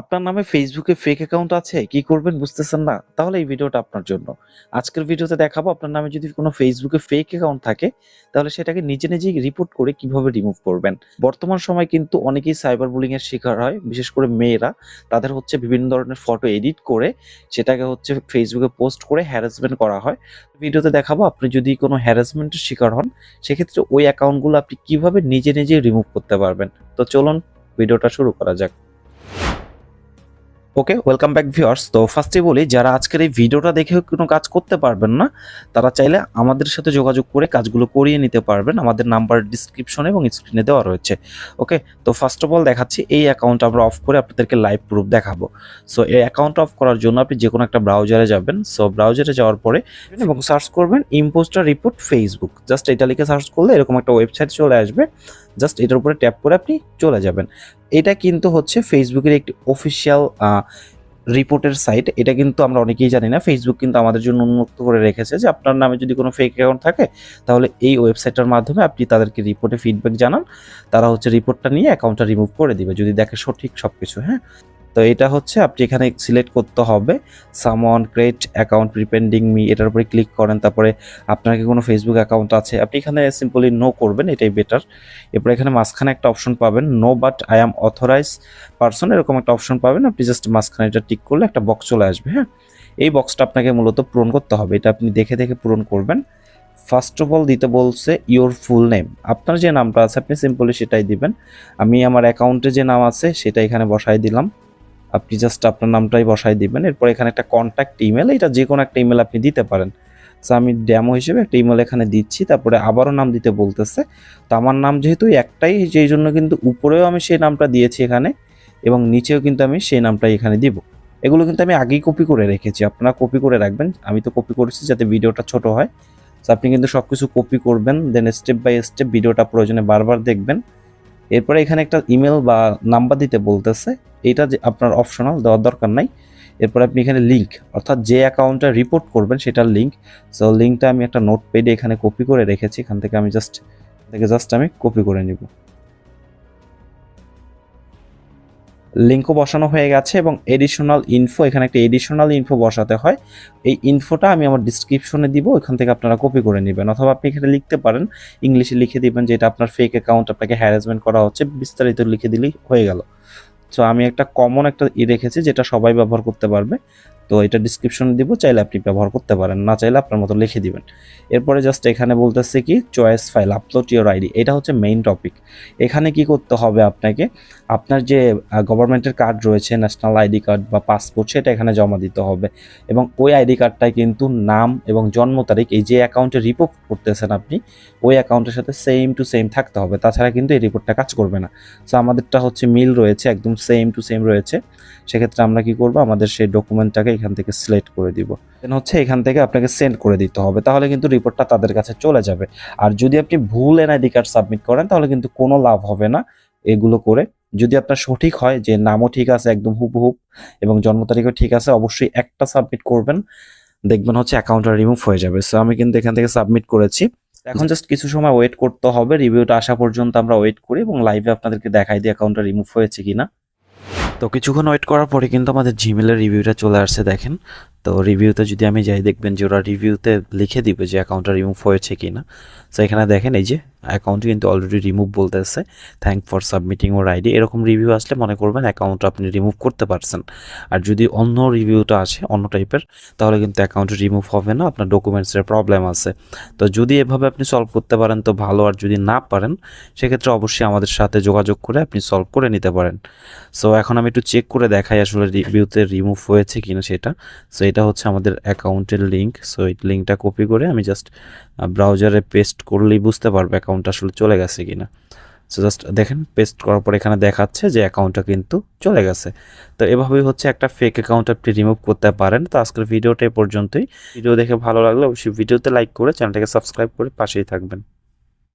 আপনার নামে ফেসবুকে ফেক অ্যাকাউন্ট আছে? কি করবেন বুঝতেছেন না? তাহলে এই ভিডিওটা আপনার জন্য। আজকের ভিডিওতে দেখাবো, আপনার নামে যদি কোনো ফেসবুকে ফেক অ্যাকাউন্ট থাকে, তাহলে সেটাকে নিজে নিজেই রিপোর্ট করে কীভাবে রিমুভ করবেন। বর্তমান সময় কিন্তু অনেকেই সাইবার বুলিং এর শিকার হয়, বিশেষ করে মেয়েরা। তাদের হচ্ছে বিভিন্ন ধরনের ফটো এডিট করে সেটাকে হচ্ছে ফেসবুকে পোস্ট করে হ্যারাসমেন্ট করা হয়। ভিডিওতে দেখাবো, আপনি যদি কোনো হ্যারাসমেন্টের শিকার হন, সেক্ষেত্রে ওই অ্যাকাউন্টগুলো আপনি কীভাবে নিজে নিজে রিমুভ করতে পারবেন? তো চলুন, ভিডিওটা শুরু করা যাক। ওকে ওয়েলকাম ব্যাক ভিউয়ার্স তো ফার্স্টে বলি, যারা আজকের এই ভিডিওটা দেখে কোনো কাজ করতে পারবেন না, তারা চাইলে আমাদের সাথে যোগাযোগ করে কাজগুলো করিয়ে নিতে পারবেন। আমাদের নাম্বার ডিসক্রিপশনে এবং স্ক্রিনে দেওয়া রয়েছে। ওকে, তো ফার্স্ট অফ অল দেখাচ্ছি, এই অ্যাকাউন্ট আমরা অফ করে আপনাদেরকে লাইভ প্রুফ দেখাবো। সো এই অ্যাকাউন্ট অফ করার জন্য আপনি যে কোনো একটা ব্রাউজারে যাবেন। সো ব্রাউজারে যাওয়ার পরে এবং সার্চ করবেন ইম্পোস্টার রিপোর্ট ফেসবুক জাস্ট এটা লিখে সার্চ করলে এরকম একটা ওয়েবসাইট চলে আসবে। জাস্ট এটার উপরে ট্যাপ করে আপনি চলে যাবেন। এটা কিন্তু হচ্ছে ফেসবুকের একটি অফিসিয়াল রিপোর্টের সাইট এটা কিন্তু আমরা অনেকেই জানি না। ফেসবুক কিন্তু আমাদের জন্য উন্মুক্ত করে রেখেছে যে আপনার নামে যদি কোনো ফেক অ্যাকাউন্ট থাকে, তাহলে এই ওয়েবসাইটটার মাধ্যমে আপনি তাদেরকে রিপোর্টে ফিডব্যাক জানান। তারা হচ্ছে রিপোর্টটা নিয়ে অ্যাকাউন্টটা রিমুভ করে দিবে, যদি দেখে সঠিক সব কিছু হ্যাঁ? তো এটা হচ্ছে, আপনি এখানে সিলেক্ট করতে হবে। সামন ক্রিয়েট অ্যাকাউন্ট প্রিপেন্ডিং মি এটার উপরে ক্লিক করেন। তারপরে আপনার কি কোনো ফেসবুক অ্যাকাউন্ট আছে? আপনি এখানে সিম্পলি নো করবেন, এটাই বেটার এরপরে এখানে মাঝখানে একটা অপশন পাবেন no but I am authorise person এরকম একটা অপশন পাবেন। আপনি জাস্ট মাঝখানে এটা টিক করলে একটা বক্স চলে আসবে হ্যাঁ? এই বক্সটা আপনাকে মূলত পূরণ করতে হবে। এটা আপনি দেখে দেখে পূরণ করবেন। ফার্স্ট অফ অল দিতে বলছে ইওর ফুল নেম আপনার যে নামটা আছে, আপনি সিম্পলি সেটাই দিবেন। আমি আমার অ্যাকাউন্টে যে নাম আছে, সেটা এখানে বসাই দিলাম। আপনি জাস্ট আপনার নামটাই বসাই দিবেন, এরপর এখানে একটা কন্ট্যাক্ট ইমেল এটা যে কোনো একটা ইমেল আপনি দিতে পারেন। সো আমি ড্যামো হিসেবে একটা ইমেল এখানে দিচ্ছি, তারপরে আবারও নাম দিতে বলতেছে। তো আমার নাম যেহেতু একটাই, সেই জন্য কিন্তু উপরেও আমি সেই নামটা দিয়েছি এখানে, এবং নিচেও কিন্তু আমি সেই নামটাই এখানে দিব। এগুলো কিন্তু আমি আগেই কপি করে রেখেছি, আপনারা কপি করে রাখবেন। আমি তো কপি করেছি যাতে ভিডিওটা ছোট হয়। তো আপনি কিন্তু সব কিছু কপি করবেন দেন স্টেপ বাই স্টেপ ভিডিওটা প্রয়োজনে বারবার দেখবেন। এরপরে এখানে একটা ইমেল বা নাম্বার দিতে বলতেছে। এটা যে আপনার অপশনাল দেওয়ার দরকার নাই। এরপর আপনি এখানে লিঙ্ক অর্থাৎ যে অ্যাকাউন্টটা রিপোর্ট করবেন সেটার লিঙ্ক সো লিঙ্কটা আমি একটা নোট পেডে এখানে কপি করে রেখেছি, এখান থেকে আমি জাস্ট থেকে জাস্ট আমি কপি করে নিব। লিঙ্কও বসানো হয়ে গেছে এবং এডিশনাল ইনফো এখানে একটা এডিশনাল ইনফো বসাতে হয়। এই ইনফোটা আমি আমার ডিসক্রিপশনে দিব, এখান থেকে আপনারা কপি করে নেবেন। অথবা আপনি এখানে লিখতে পারেন, ইংলিশে লিখে দিবেন যে এটা আপনার ফেক অ্যাকাউন্ট আপনাকে হ্যারাসমেন্ট করা হচ্ছে, বিস্তারিত লিখে দিলেই হয়ে গেল। সো আমি একটা কমন একটা ই রেখেছি যেটা সবাই ব্যবহার করতে পারবে। তো এটা ডিসক্রিপশনে দিব, চাইলে আপনি ব্যবহার করতে পারেন, না চাইলে আপনার মতো লিখে দিবেন। এরপরে জাস্ট এখানে বলতেছে কি choice file upload your ID এটা হচ্ছে মেইন টপিক এখানে কি করতে হবে আপনাকে? আপনার যে গভর্নমেন্টের কার্ড রয়েছে ন্যাশনাল আইডি কার্ড বা পাসপোর্ট সেটা এখানে জমা দিতে হবে। এবং ওই আইডি কার্ডটায় কিন্তু নাম এবং জন্ম তারিখ, এই যে অ্যাকাউন্টে রিপোর্ট করতেছেন আপনি, ওই অ্যাকাউন্টের সাথে সেম টু সেম থাকতে হবে। তাছাড়া কিন্তু এই রিপোর্টটা কাজ করবে না। সো আমাদেরটা হচ্ছে মিল রয়েছে, একদম সেম টু সেম রয়েছে। সেক্ষেত্রে আমরা কি করব? আমাদের সেই ডকুমেন্টটাকে এখান থেকে সিলেক্ট করে দিব। দেন হচ্ছে এখান থেকে আপনাকে সেন্ড করে দিতে হবে। তাহলে কিন্তু রিপোর্টটা তাদের কাছে চলে যাবে। আর যদি আপনি ভুল এনআইডি কার্ড সাবমিট করেন, তাহলে কিন্তু কোনো লাভ হবে না এগুলো করে। যদি আপনার সঠিক হয় যে নামও ঠিক আছে, একদম হুবহুব এবং জন্ম তারিখও ঠিক আছে, অবশ্যই একটা সাবমিট করবেন। দেখবেন হচ্ছে অ্যাকাউন্টটা রিমুভ হয়ে যাবে। সো আমি কিন্তু এখান থেকে সাবমিট করেছি। এখন জাস্ট কিছু সময় ওয়েট করতে হবে। রিভিউটা আসা পর্যন্ত আমরা ওয়েট করি এবং লাইভে আপনাদেরকে দেখাই দিই অ্যাকাউন্টটা রিমুভ হয়েছে কিনা। তো কিছুক্ষণ ওয়েট করার পরে কিন্তু আমাদের জিমেলের রিভিউটা চলে আসছে, দেখেন। তো রিভিউতে যদি আমি যাই দেখবেন যে ওরা রিভিউতে লিখে দিবে যে অ্যাকাউন্টটা রিমুভ হয়েছে কি না তো এখানে দেখেন এই যে অ্যাকাউন্ট কিন্তু অলরেডি রিমুভ বলতেছে। Thank for submitting your ID এরকম রিভিউ আসলে মনে করবেন অ্যাকাউন্টটা আপনি রিমুভ করতে পারছেন। আর যদি অন্য রিভিউটা আসে, অন্য টাইপের তাহলে কিন্তু অ্যাকাউন্ট রিমুভ হবে না, আপনার ডকুমেন্টসের প্রবলেম আছে। তো যদি এভাবে আপনি সলভ করতে পারেন, তো ভালো। আর যদি না পারেন, সেক্ষেত্রে অবশ্যই আমাদের সাথে যোগাযোগ করে আপনি সলভ করে নিতে পারেন। সো এখন আমি একটু চেক করে দেখাই আসলে রিভিউতে রিমুভ হয়েছে কিনা সেটা। সো এটা হচ্ছে আমাদের অ্যাকাউন্টের লিঙ্ক সো এই লিঙ্কটা কপি করে আমি জাস্ট ব্রাউজারে পেস্ট করলেই বুঝতে পারব অ্যাকাউন্টটা আসলে চলে গেছে কিনা। সো জাস্ট দেখেন পেস্ট করার পর এখানে দেখাচ্ছে যে অ্যাকাউন্টটা কিন্তু চলে গেছে। তো এভাবেই হচ্ছে একটা ফেক অ্যাকাউন্ট আপনি রিমুভ করতে পারেন। তো আজকের ভিডিওটা এ পর্যন্তই। ভিডিও দেখে ভালো লাগলে অবশ্যই ভিডিওতে লাইক করে চ্যানেলটাকে সাবস্ক্রাইব করে পাশেই থাকবেন।